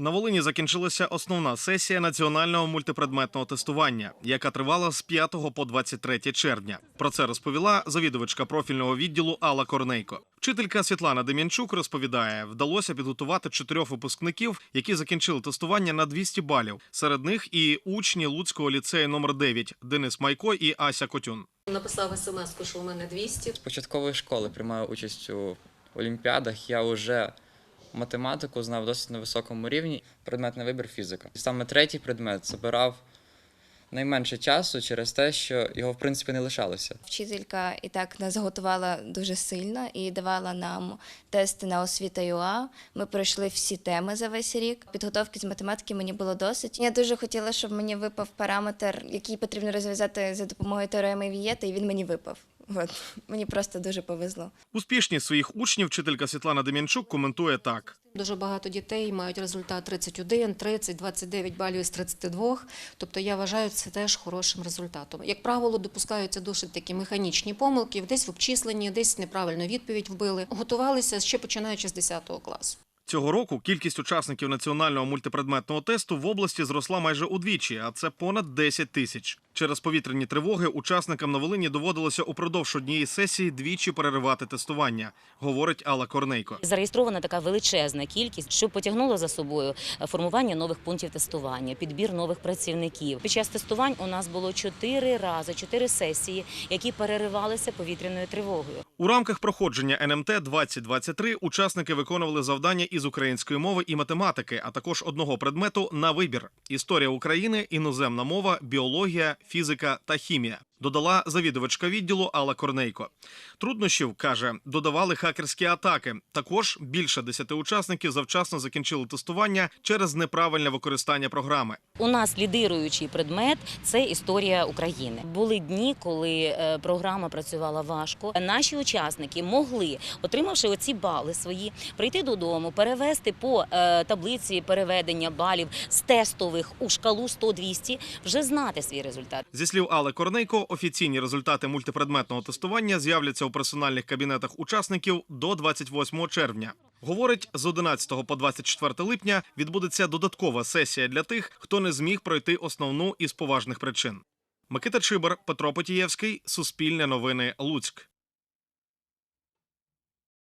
На Волині закінчилася основна сесія національного мультипредметного тестування, яка тривала з 5 по 23 червня. Про це розповіла завідувачка профільного відділу Алла Корнейко. Вчителька Світлана Дем'янчук розповідає, вдалося підготувати чотирьох випускників, які закінчили тестування на 200 балів. Серед них і учні Луцького ліцею номер 9 Денис Майко і Ася Котюн. Написав смс, що у мене 200. З початкової школи приймаю участь у олімпіадах. Я вже математику знав досить на високому рівні. Предметний вибір фізика. І саме третій предмет забирав найменше часу через те, що його в принципі не лишалося. Вчителька і так нас готувала дуже сильно і давала нам тести на освіта ЮА. Ми пройшли всі теми за весь рік. Підготовки з математики мені було досить. Я дуже хотіла, щоб мені випав параметр, який потрібно розв'язати за допомогою теореми Вієта, і він мені випав. От мені просто дуже повезло. Успішність своїх учнів вчителька Світлана Дем'янчук коментує так. Дуже багато дітей мають результат 31, 30, 29 балів із 32. Тобто я вважаю це теж хорошим результатом. Як правило, допускаються досить такі механічні помилки, десь в обчисленні, десь неправильну відповідь вбили. Готувалися ще починаючи з 10 класу. Цього року кількість учасників національного мультипредметного тесту в області зросла майже удвічі, а це понад 10 тисяч. Через повітряні тривоги учасникам на Волині доводилося упродовж однієї сесії двічі переривати тестування, говорить Алла Корнейко. Зареєстрована така величезна кількість, що потягнуло за собою формування нових пунктів тестування, підбір нових працівників. Під час тестувань у нас було чотири рази, чотири сесії, які переривалися повітряною тривогою. У рамках проходження НМТ 2023 учасники виконували завдання із української мови і математики, а також одного предмету на вибір: історія України, іноземна мова, біологія, фізика та хімія. Додала завідувачка відділу Алла Корнейко. Труднощів каже, додавали хакерські атаки. Також більше десяти учасників завчасно закінчили тестування через неправильне використання програми. У нас лідируючий предмет це історія України. Були дні, коли е, програма працювала важко. Наші учасники могли, отримавши оці бали свої, прийти додому, перевести по е, таблиці переведення балів з тестових у шкалу 100-200, вже знати свій результат. Зі слів Алли Корнейко, офіційні результати мультипредметного тестування з'являться у персональних кабінетах учасників до 28 червня. Говорить, з 11 по 24 липня відбудеться додаткова сесія для тих, хто не зміг пройти основну із поважних причин. Микита Чибар, Петро Потієвський, Суспільне новини, Луцьк.